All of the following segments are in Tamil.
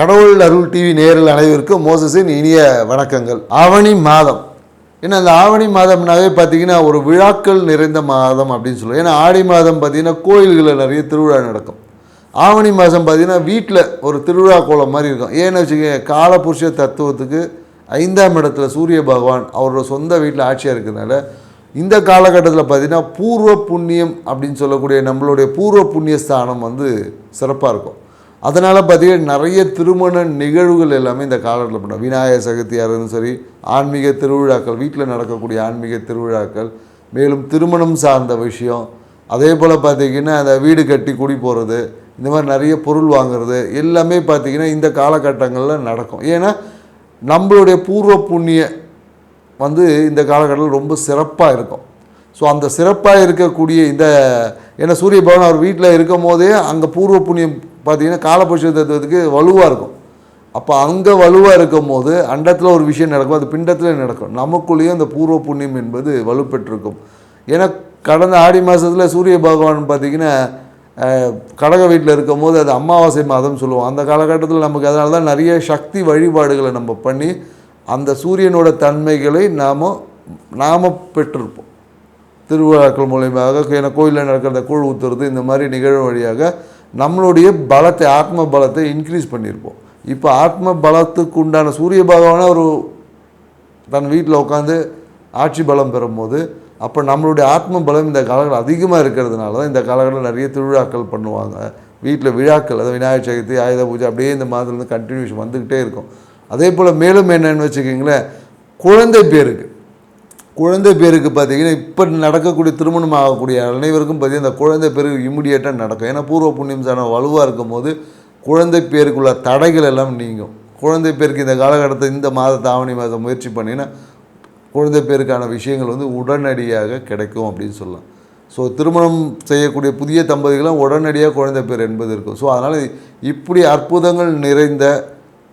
கடவுள் அருள் டிவி நேரில் அனைவருக்கும் மோசஸின் இனிய வணக்கங்கள். ஆவணி மாதம். ஏன்னா அந்த ஆவணி மாதம்னாவே பார்த்தீங்கன்னா ஒரு விழாக்கள் நிறைந்த மாதம் அப்படின்னு சொல்லுவோம். ஏன்னா ஆடி மாதம் பார்த்தீங்கன்னா கோயில்களில் நிறைய திருவிழா நடக்கும். ஆவணி மாதம் பார்த்தீங்கன்னா வீட்டில் ஒரு திருவிழா கோலம் மாதிரி இருக்கும். ஏன்னு வச்சுக்கோங்க காலபுருஷ தத்துவத்துக்கு ஐந்தாம் இடத்துல சூரிய பகவான் அவரோட சொந்த வீட்டில் ஆட்சியாக இருக்கிறதுனால இந்த காலகட்டத்தில் பார்த்தீங்கன்னா பூர்வ புண்ணியம் அப்படின்னு சொல்லக்கூடிய நம்மளுடைய பூர்வ புண்ணிய ஸ்தானம் வந்து சிறப்பாக இருக்கும். அதனால் பார்த்தீங்கன்னா நிறைய திருமண நிகழ்வுகள் எல்லாமே இந்த காலத்தில் பண்ணோம் விநாயகர் சதுர்த்தியாக இருந்தாலும் சரி ஆன்மீக திருவிழாக்கள் வீட்டில் நடக்கக்கூடிய ஆன்மீக திருவிழாக்கள் மேலும் திருமணம் சார்ந்த விஷயம் அதே போல் பார்த்தீங்கன்னா அந்த வீடு கட்டி குடி போகிறது இந்த மாதிரி நிறைய பொருள் வாங்குறது எல்லாமே பார்த்திங்கன்னா இந்த காலகட்டங்களில் நடக்கும். ஏன்னா நம்மளுடைய பூர்வ புண்ணிய வந்து இந்த காலகட்டத்தில் ரொம்ப சிறப்பாக இருக்கும். ஸோ அந்த சிறப்பாக இருக்கக்கூடிய இந்த ஏன்னா சூரிய பகவான் அவர் வீட்டில் இருக்கும் போதே அங்கே பூர்வ புண்ணியம் பார்த்தீங்கன்னா காலபுருஷ தத்துவத்துக்கு வலுவாக இருக்கும். அப்போ அங்கே வலுவாக இருக்கும் போது அண்டத்தில் ஒரு விஷயம் நடக்கும் அது பிண்டத்தில் நடக்கும். நமக்குள்ளேயும் அந்த பூர்வ புண்ணியம் என்பது வலுப்பெற்றிருக்கும். ஏன்னா கடந்த ஆடி மாதத்தில் சூரிய பகவான் பார்த்திங்கன்னா கடக வீட்டில் இருக்கும் போது அது அமாவாசை மாதம் சொல்லுவோம். அந்த காலகட்டத்தில் நமக்கு அதனால தான் நிறைய சக்தி வழிபாடுகளை நம்ம பண்ணி அந்த சூரியனோட தன்மைகளை நாம் நாம் பெற்றிருப்போம். திருவிழாக்கள் மூலயமாக ஏன்னா கோயிலில் நடக்கிற கூழ் ஊற்றுறது இந்த மாதிரி நிகழ்வு வழியாக நம்மளுடைய பலத்தை ஆத்ம பலத்தை இன்க்ரீஸ் பண்ணியிருப்போம். இப்போ ஆத்ம பலத்துக்கு உண்டான சூரிய பகவானை ஒரு தன் வீட்டில் உட்காந்து ஆட்சி பலம் பெறும்போது அப்போ நம்மளுடைய ஆத்ம பலம் இந்த காலகட்டம் அதிகமாக இருக்கிறதுனால தான் இந்த காலகட்டத்தில் நிறைய திருவிழாக்கள் பண்ணுவாங்க. வீட்டில் விழாக்கள் அதாவது விநாயகர் சதுர்த்தி ஆயுத பூஜை அப்படியே இந்த மாதத்துலேருந்து கண்டினியூஷன் வந்துக்கிட்டே இருக்கும். அதே போல் மேலும் என்னன்னு வச்சுக்கிங்களேன் குழந்தை பேருக்கு. குழந்தை பேருக்கு பார்த்தீங்கன்னா இப்போ நடக்கக்கூடிய திருமணம் ஆகக்கூடிய அனைவருக்கும் பார்த்தீங்கன்னா அந்த குழந்தை பேருக்கு இம்மிடியேட்டாக நடக்கும். ஏன்னா பூர்வ புண்ணியம் சாணம் வலுவாக இருக்கும் போது குழந்தை பேருக்குள்ள தடைகள் எல்லாம் நீங்கும். குழந்தை பேருக்கு இந்த காலகட்டத்தில் இந்த மாதத்தை ஆவணி மாதம் முயற்சி பண்ணிங்கன்னா குழந்தை பேருக்கான விஷயங்கள் வந்து உடனடியாக கிடைக்கும் அப்படின்னு சொல்லலாம். ஸோ திருமணம் செய்யக்கூடிய புதிய தம்பதிகளும் உடனடியாக குழந்தை பேர் என்பது இருக்கும். ஸோ அதனால் இப்படி அற்புதங்கள் நிறைந்த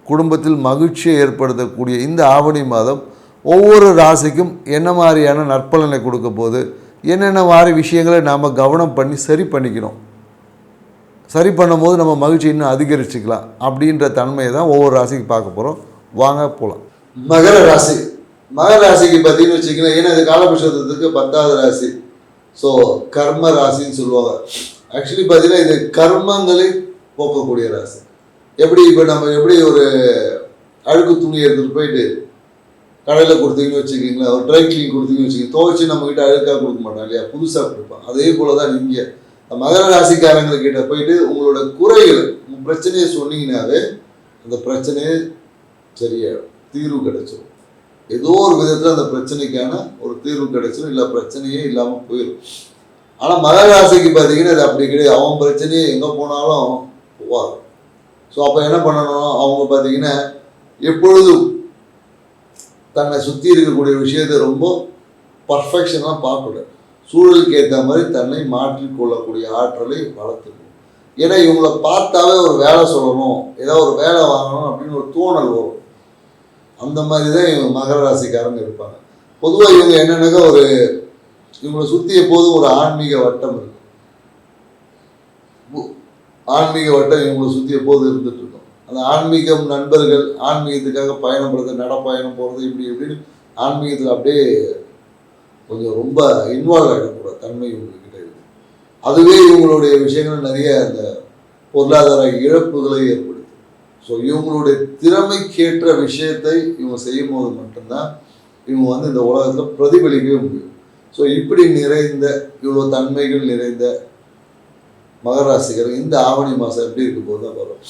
குடும்பத்தில் மகிழ்ச்சியை ஏற்படுத்தக்கூடிய இந்த ஆவணி மாதம் ஒவ்வொரு ராசிக்கும் என்ன மாதிரியான நற்பலனை கொடுக்க போது என்னென்ன மாதிரி விஷயங்களை நாம் கவனம் பண்ணி சரி பண்ணிக்கணும் சரி பண்ணும்போது நம்ம மகிழ்ச்சி இன்னும் அதிகரிச்சுக்கலாம் அப்படின்ற தன்மையை தான் ஒவ்வொரு ராசிக்கு பார்க்க போகிறோம் வாங்க போகலாம் மகர ராசி. மகர ராசிக்கு பார்த்தீங்கன்னு வச்சுக்கலாம் ஏன்னா இது காலபட்சத்துக்கு பத்தாவது ராசி. ஸோ கர்ம ராசின்னு சொல்லுவாங்க. ஆக்சுவலி பார்த்தீங்கன்னா இது கர்மங்களை போக்கக்கூடிய ராசி. எப்படி இப்போ நம்ம எப்படி ஒரு அழுக்கு துணி எடுத்துகிட்டு போயிட்டு கடையில் கொடுத்தீங்கன்னு வச்சுக்கிங்களேன் ஒரு ட்ரை கிளீன் கொடுத்தீங்கன்னு வச்சுக்கோங்க துவைச்சு நம்மக்கிட்ட அழுக்காக கொடுக்க மாட்டோம் இல்லையா? புதுசாக கொடுப்பான் அதே போல் தான் நீங்கள் மகர ராசிக்காரங்க கிட்ட போயிட்டு உங்களோட குறைகள் உங்கள் பிரச்சனையை சொன்னீங்கன்னாவே அந்த பிரச்சனையே சரியாயிடும். தீர்வு கிடைச்சிடும் ஏதோ ஒரு விதத்தில் அந்த பிரச்சனைக்கான ஒரு தீர்வு கிடைச்சிடும் இல்லை பிரச்சனையே இல்லாமல் போயிடும் ஆனால் மகர ராசிக்கு பார்த்தீங்கன்னா அது அப்படி கிடையாது. அவன் பிரச்சனையே எங்கே போனாலும் போவார் ஸோ அப்போ என்ன பண்ணணும்? அவங்க பார்த்தீங்கன்னா எப்பொழுதும் தன்னை சுற்றி இருக்கக்கூடிய விஷயத்தை ரொம்ப பர்ஃபெக்ஷனாக பார்க்கக்கூடாது சூழலுக்கு ஏற்ற மாதிரி தன்னை மாற்றிக்கொள்ளக்கூடிய ஆற்றலை வளர்த்துக்கணும் ஏன்னா இவங்கள பார்த்தாவே ஒரு வேலை சொல்லணும் ஏதாவது ஒரு வேலை வாங்கணும் அப்படின்னு ஒரு தோணல் வரும். அந்த மாதிரி தான் இவங்க மகர ராசிக்காரங்க இருப்பாங்க. பொதுவாக இவங்க என்னென்னாக்கா ஒரு இவங்களை சுற்றி எப்போதும் ஒரு ஆன்மீக வட்டம் இருக்கும் ஆன்மீக வட்டம் இவங்களை சுற்றி எப்போதும் இருந்துட்டு இருக்கும். அந்த ஆன்மீகம் நண்பர்கள் ஆன்மீகத்துக்காக பயணப்படுறது நடப்பயணம் போகிறது இப்படி இப்படின்னு ஆன்மீகத்தில் அப்படியே கொஞ்சம் ரொம்ப இன்வால்வ் ஆகிடக்கூடாது தன்மை இவங்ககிட்ட இருக்கு. அதுவே இவங்களுடைய விஷயங்கள் நிறைய அந்த பொருளாதார இழப்புகளை ஏற்படுது ஸோ இவங்களுடைய திறமைக்கேற்ற விஷயத்தை இவங்க செய்யும் போது மட்டும்தான் இவங்க வந்து இந்த உலகத்தில் பிரதிபலிக்கவே முடியும். ஸோ இப்படி நிறைந்த இவ்வளோ தன்மைகள் நிறைந்த மகராசிகள் இந்த ஆவணி மாதம் எப்படி இருக்க போது தான் வரும்.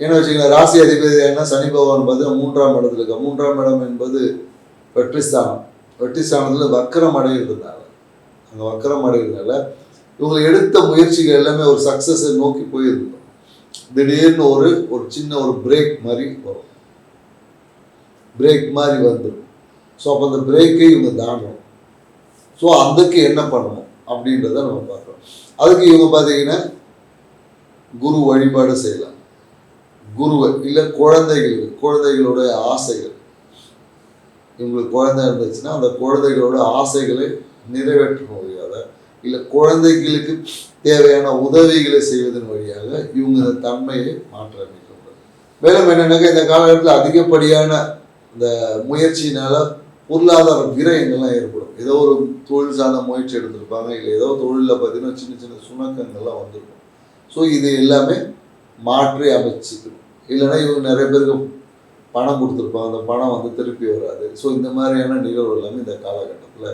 ஏன்னா வச்சுக்கலாம் ராசி அதிபதி என்ன? சனி பகவான் பார்த்தீங்கன்னா மூன்றாம் இடத்துல இருக்க மூன்றாம் இடம் என்பது வெற்றி ஸ்தானம் வக்கரம் அடைகிறதுனால அங்கே வக்கரம் அடைகிறதுனால இவங்க எடுத்த முயற்சிகள் எல்லாமே ஒரு சக்ஸஸை நோக்கி போயிருந்தோம். திடீர்னு ஒரு ஒரு சின்ன ஒரு பிரேக் மாதிரி வரும். பிரேக் மாதிரி வந்துடும் ஸோ அப்போ அந்த பிரேக்கை இவங்க தாண்டணும் ஸோ அதுக்கு என்ன பண்ணணும் அப்படின்றத நம்ம பார்க்குறோம். அதுக்கு இவங்க பார்த்தீங்கன்னா குரு வழிபாடு செய்யலாம். குருவை இல்லை குழந்தைகள் குழந்தைகளோட ஆசைகள். இவங்களுக்கு குழந்தை இருந்துச்சுன்னா அந்த குழந்தைகளோட ஆசைகளை நிறைவேற்றணும் வழியாக இல்லை குழந்தைகளுக்கு தேவையான உதவிகளை செய்வதன் வழியாக இவங்க இந்த தன்மையை மாற்ற அமைக்க மேலும் என்னன்னாக்கா இந்த காலகட்டத்தில் அதிகப்படியான இந்த முயற்சியினால பொருளாதார விரயங்கள்லாம் ஏற்படும். ஏதோ ஒரு தொழில் சார்ந்த முயற்சி எடுத்திருப்பாங்க இல்லை ஏதோ தொழிலில் பார்த்தீங்கன்னா சின்ன சின்ன சுணக்கங்கள்லாம் வந்திருக்கும். ஸோ இது எல்லாமே மாற்றி அமைச்சிக்கணும் இல்லைன்னா இவங்க நிறைய பேருக்கு பணம் கொடுத்துருப்பாங்க. அந்த பணம் வந்து திருப்பி வராது. ஸோ இந்த மாதிரியான நிகழ்வு எல்லாமே இந்த காலகட்டத்தில்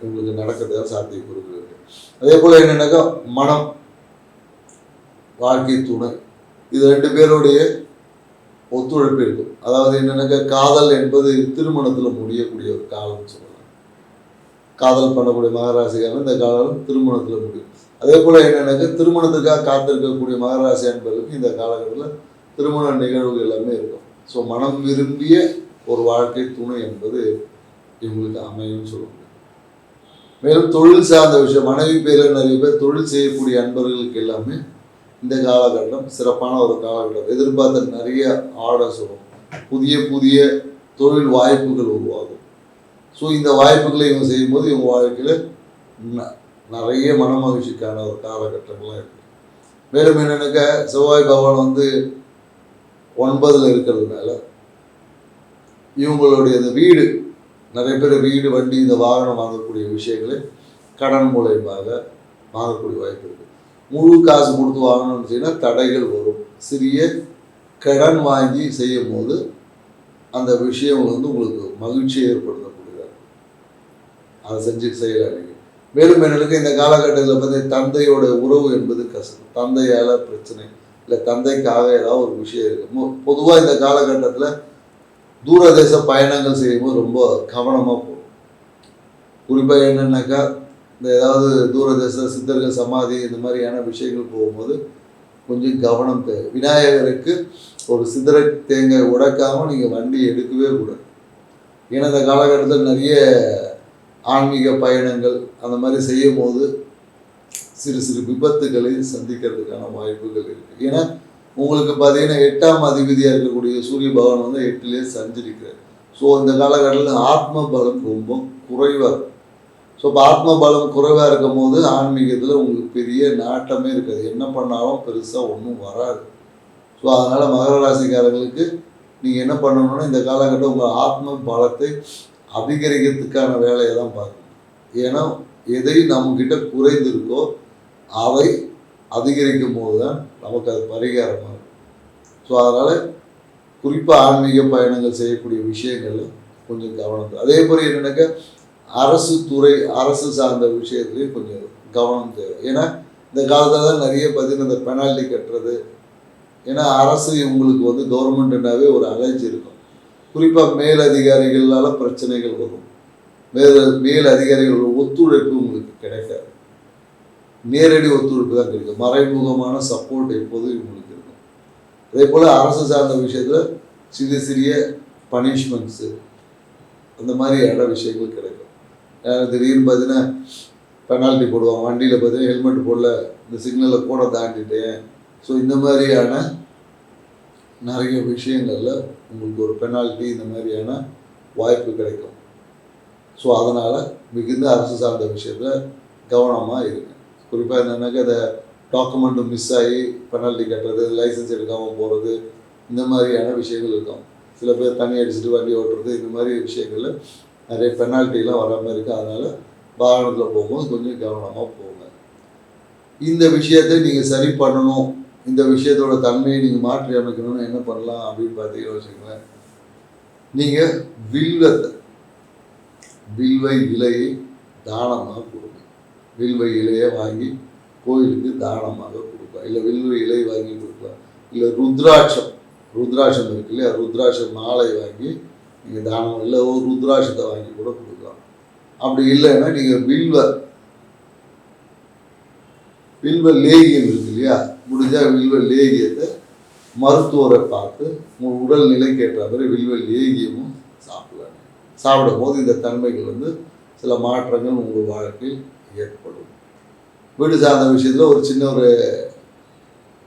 இவங்களுக்கு நடக்கிறதுக்காக சாத்தியக்கூறுகள் இருக்கு. அதே போல் என்னென்னாக்கா மனம் வாழ்க்கை துணை. இது ரெண்டு பேருடைய ஒத்துழைப்பு இருக்கும் அதாவது என்னென்னாக்கா காதல் என்பது திருமணத்தில் முடியக்கூடிய ஒரு காலம்னு சொல்லலாம். காதல் பண்ணக்கூடிய மகராசிக்காரன் இந்த காலம் திருமணத்தில் முடியும். அதே போல் என்னென்னாக்கா திருமணத்துக்காக காத்திருக்கக்கூடிய மகராசி அன்பர்களுக்கு இந்த காலகட்டத்தில் திருமண நிகழ்வுகள் எல்லாமே இருக்கும். ஸோ மனம் விரும்பிய ஒரு வாழ்க்கை துணை என்பது இவங்களுக்கு அமையும்னு சொல்ல மேலும் தொழில் சார்ந்த விஷயம் மனைவி பேரில் நிறைய பேர் தொழில் செய்யக்கூடிய அன்பர்களுக்கு எல்லாமே இந்த காலகட்டம் சிறப்பான ஒரு காலகட்டம். எதிர்பார்த்த நிறைய ஆர்டர்ஸ் வரும். புதிய புதிய தொழில் வாய்ப்புகள் உருவாகும். ஸோ இந்த வாய்ப்புகளை இவங்க செய்யும்போது இவங்க வாழ்க்கையில் ந- நிறைய மனமகிழ்ச்சிக்கான ஒரு காலகட்டங்கள்லாம் இருக்கு. மேலும் என்னன்னாக்கா செவ்வாய் பகவான் வந்து ஒன்பதில் இருக்கிறதுனால இவங்களுடைய இந்த வீடு நிறைய பேர் வீடு வண்டி இந்த வாகனம் வாங்கக்கூடிய விஷயங்களை கடன் மூலயமாக வாங்கக்கூடிய வாய்ப்பு இருக்குது முழு காசு கொடுத்து வாங்கணும்னு சொன்னா தடைகள் வரும். சிறிய கடன் வாங்கி செய்யும் போது அந்த விஷயம் வந்து உங்களுக்கு மகிழ்ச்சியை ஏற்படுத்தக்கூடியதாக அதை செஞ்சு செய்யலாம் நீங்கள் மேலும் என்னளுக்கு இந்த காலகட்டத்தில் பார்த்தீங்கன்னா தந்தையோட உறவு என்பது கஷ்டம் தந்தையால் பிரச்சனை இல்லை தந்தைக்காக ஏதாவது ஒரு விஷயம் இருக்கு பொதுவாக இந்த காலகட்டத்தில் தூரதேச பயணங்கள் செய்யும்போது ரொம்ப கவனமாக போகும். குறிப்பாக என்னென்னாக்கா இந்த ஏதாவது தூரதேச சித்தர்கள் சமாதி இந்த மாதிரியான விஷயங்கள் போகும்போது கொஞ்சம் கவனம் தேவை. விநாயகருக்கு ஒரு சிதற தேங்காய் உடைக்காமல் நீங்கள் வண்டி எடுக்கவே கூடாது. ஏன்னா இந்த காலகட்டத்தில் நிறைய ஆன்மீக பயணங்கள் அந்த மாதிரி செய்யும் போது சிறு சிறு விபத்துகளை சந்திக்கிறதுக்கான வாய்ப்புகள் இருக்குது ஏன்னா உங்களுக்கு பார்த்தீங்கன்னா எட்டாம் அதிபதியாக இருக்கக்கூடிய சூரிய பகவான் வந்து எட்டிலே சஞ்சரிக்கிறார். ஸோ இந்த காலகட்டத்தில் ஆத்ம பலம் ரொம்ப குறைவாக இருக்கும். ஸோ இப்போ ஆத்ம பலம் குறைவாக இருக்கும் போது ஆன்மீகத்தில் உங்களுக்கு பெரிய நாட்டமே இருக்காது. என்ன பண்ணாலும் பெருசாக ஒன்றும் வராது. ஸோ அதனால் மகர ராசிக்காரங்களுக்கு நீங்கள் என்ன பண்ணணும்னா இந்த காலகட்டம் உங்கள் ஆத்ம பலத்தை அதிகரிக்கிறதுக்கான வேலையை தான் பார்க்கணும். ஏன்னா எதை நம்மக்கிட்ட குறைந்திருக்கோ அதை அதிகரிக்கும் போது தான் நமக்கு அது பரிகாரமாக இருக்கும். ஸோ அதனால் குறிப்பாக ஆன்மீக பயணங்கள் செய்யக்கூடிய விஷயங்கள்ல கொஞ்சம் கவனம் அதே போல் என்னென்னாக்கா அரசு துறை அரசு சார்ந்த விஷயத்துலேயும் கொஞ்சம் கவனம் தேவை. ஏன்னா இந்த காலத்தில் தான் நிறைய பார்த்தீங்கன்னா இந்த பெனால்ட்டி கட்டுறது. ஏன்னா அரசு இவங்களுக்கு வந்து கவர்மெண்ட்னாவே ஒரு அலைஞ்சு இருக்கும். குறிப்பாக மேல் அதிகாரிகளால் பிரச்சனைகள் வரும். மேல் மேல் அதிகாரிகளோட ஒத்துழைப்பு உங்களுக்கு கிடைக்காது. நேரடி ஒத்துழைப்பு தான் கிடைக்கும் மறைமுகமான சப்போர்ட் எப்போதும் இவங்களுக்கு இருக்கும். அதே போல் அரசு சார்ந்த விஷயத்தில் சிறிய சிறிய பனிஷ்மெண்ட்ஸு அந்த மாதிரியான விஷயங்கள் கிடைக்கும். அஹ் திடீர்னு பார்த்தீங்கன்னா பெனால்ட்டி போடுவாங்க. வண்டியில் பார்த்தீங்கன்னா ஹெல்மெட் போடல. இந்த சிக்னலை கூட தாண்டிட்டேன் ஸோ இந்த மாதிரியான நிறைய விஷயங்களில் உங்களுக்கு ஒரு பெனால்ட்டி இந்த மாதிரியான வாய்ப்பு கிடைக்கும். ஸோ அதனால் மிகுந்த அரசு சார்ந்த விஷயத்தில் கவனமாக இருங்க. குறிப்பாக என்னென்னாக்கா இந்த டாக்குமெண்ட் மிஸ் ஆகி பெனால்ட்டி கட்டுறது லைசன்ஸ் எடுக்காமல் போகிறது இந்த மாதிரியான விஷயங்கள் இருக்கும். சில பேர் தண்ணி அடிச்சுட்டு வண்டி ஓட்டுறது இந்த மாதிரி விஷயங்களில் நிறைய பெனால்ட்டிலாம் வராமல் இருக்குது அதனால் வாகனத்தில் போகும்போது கொஞ்சம் கவனமாக போங்க. இந்த விஷயத்தை நீங்கள் சரி பண்ணணும். இந்த விஷயத்தோட தன்மையை நீங்கள் மாற்றி அமைக்கணும்னு என்ன பண்ணலாம் அப்படின்னு பார்த்தீங்கன்னு வச்சுக்கோங்களேன் நீங்கள் வில்வத்தை வில்வை விலையை தானமாக கொடுங்க. வில்வை இலையை வாங்கி கோயிலுக்கு தானமாக கொடுப்பா. இல்லை வில்வை இலை வாங்கி கொடுப்பா. இல்லை ருத்ராட்சம். ருத்ராட்சம் இருக்கு இல்லையா? ருத்ராட்சம் மாலை வாங்கி நீங்கள் தானம் இல்லை ஒரு ருத்ராட்சத்தை வாங்கி கூட கொடுக்கலாம். அப்படி இல்லைன்னா நீங்கள் வில்வ வில்வ லேகியம் இருக்கு இல்லையா? முடிஞ்சால் வில்வ லேகியத்தை மருத்துவரை பார்த்து உங்கள் உடல் நிலைக்கு ஏற்ற மாதிரி வில்வ லேகியமும் சாப்பிடலாம். சாப்பிடும் போது இந்த தன்மைகள் வந்து சில மாற்றங்கள் உங்கள் வாழ்க்கையில் ஏற்படும். வீடு சார்ந்த விஷயத்தில் ஒரு சின்ன ஒரு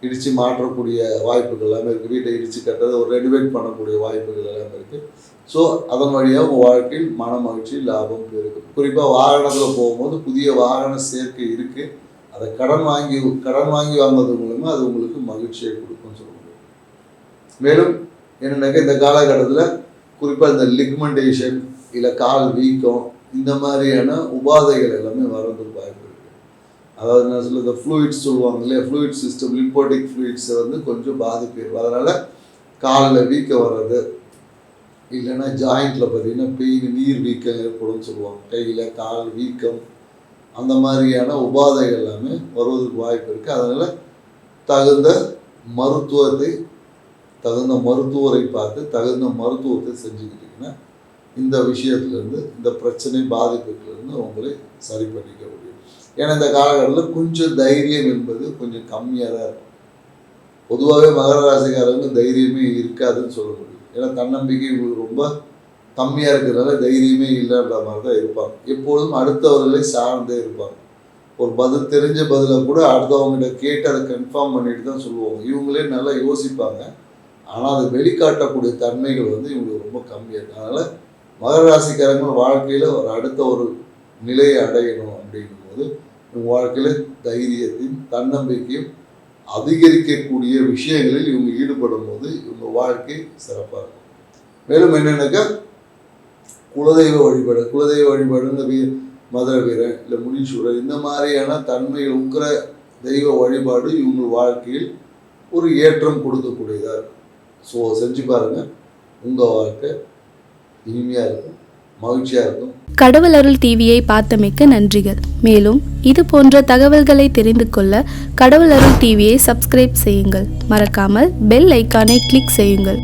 இடித்து மாற்றக்கூடிய வாய்ப்புகள் எல்லாமே இருக்குது வீட்டை இடித்து கட்டுறது ஒரு ரெடிமேட் பண்ணக்கூடிய வாய்ப்புகள் எல்லாமே இருக்குது ஸோ அதன் வழியாக உங்கள் வாழ்க்கையில் மன மகிழ்ச்சி லாபம் இருக்கும் குறிப்பாக வாகனத்தில் போகும்போது புதிய வாகன சேர்க்கை இருக்குது அதை கடன் வாங்கி கடன் வாங்கி வாங்குறது மூலமா அது உங்களுக்கு மகிழ்ச்சியை கொடுக்கும்னு சொல்ல முடியும். மேலும் என்னென்னாக்கா இந்த காலகட்டத்தில் குறிப்பாக இந்த லிக்மெண்டேஷன் இல்லை கால் வீக்கம் இந்த மாதிரியான உபாதைகள் எல்லாமே வர்றதுக்கு வாய்ப்பு இருக்குது அதாவது என்ன சொல்ல இந்த ஃப்ளூயிட்ஸ் சொல்லுவாங்க இல்லையா? ஃப்ளூயிட் சிஸ்டம் லிம்போட்டிக் ஃப்ளூயிட்ஸை வந்து கொஞ்சம் பாதிப்பு இருக்கும் அதனால் காலில் வீக்கம் வர்றது இல்லைன்னா ஜாயிண்ட்டில் பார்த்தீங்கன்னா பெயின் நீர் வீக்கம் ஏற்படும்னு சொல்லுவாங்க. கையில் கால் வீக்கம் அந்த மாதிரியான உபாதைகள் எல்லாமே வருவதற்கு வாய்ப்பு இருக்குது அதனால் தகுந்த மருத்துவத்தை தகுந்த மருத்துவரை பார்த்து தகுந்த மருத்துவத்தை செஞ்சுக்கிட்டிங்கன்னா இந்த விஷயத்துலேருந்து இந்த பிரச்சனை பாதிப்புகளிலிருந்து உங்களை சரி பண்ணிக்க முடியும். ஏன்னா இந்த காலகட்டத்தில் கொஞ்சம் தைரியம் என்பது கொஞ்சம் கம்மியாக தான் இருக்கும். பொதுவாகவே மகர ராசிக்காரங்க தைரியமே இருக்காதுன்னு சொல்ல முடியும். ஏன்னா தன்னம்பிக்கை இவங்களுக்கு ரொம்ப கம்மியாக இருக்கிறதுனால தைரியமே இல்லைன்ற மாதிரி தான் இருப்பாங்க. எப்பொழுதும் அடுத்தவர்களை சார்ந்தே இருப்பாங்க. ஒரு பதில் தெரிஞ்ச பதிலை கூட அடுத்தவங்ககிட்ட கேட்டு அதை கன்ஃபார்ம் பண்ணிட்டு தான் சொல்லுவாங்க. இவங்களே நல்லா யோசிப்பாங்க. ஆனால் அதை வெளிக்காட்டக்கூடிய தன்மைகள் வந்து இவங்களுக்கு ரொம்ப கம்மியாக இருக்குது அதனால் மகர ராசிக்காரங்க வாழ்க்கையில் ஒரு அடுத்த ஒரு நிலையை அடையணும் அப்படிங்கும்போது இவங்க வாழ்க்கையில் தைரியத்தையும் தன்னம்பிக்கையும் அதிகரிக்கக்கூடிய விஷயங்களில் இவங்க ஈடுபடும் போது இவங்க வாழ்க்கை சிறப்பாக இருக்கும். மேலும் என்னென்னாக்கா குலதெய்வ வழிபாடு குலதெய்வ வழிபாடுங்க வீ மதுர வீரன் இல்லை முனீஸ்வரர் இந்த மாதிரியான தன்மையில் உக்கிற தெய்வ வழிபாடு இவங்க வாழ்க்கையில் ஒரு ஏற்றம் கொடுக்கக்கூடியதாக இருக்கும். ஸோ செஞ்சு பாருங்கள் உங்கள் வாழ்க்கை இனிமையாக இருக்கும் மகிழ்ச்சியாக இருக்கும். கடவுள் அருள் டிவியை பார்த்தமைக்க நன்றிகள். மேலும் இது போன்ற தகவல்களை தெரிந்து கொள்ள கடவுள் அருள் டிவியை சப்ஸ்கிரைப் செய்யுங்கள். மறக்காமல் பெல் ஐக்கானை கிளிக் செய்யுங்கள்.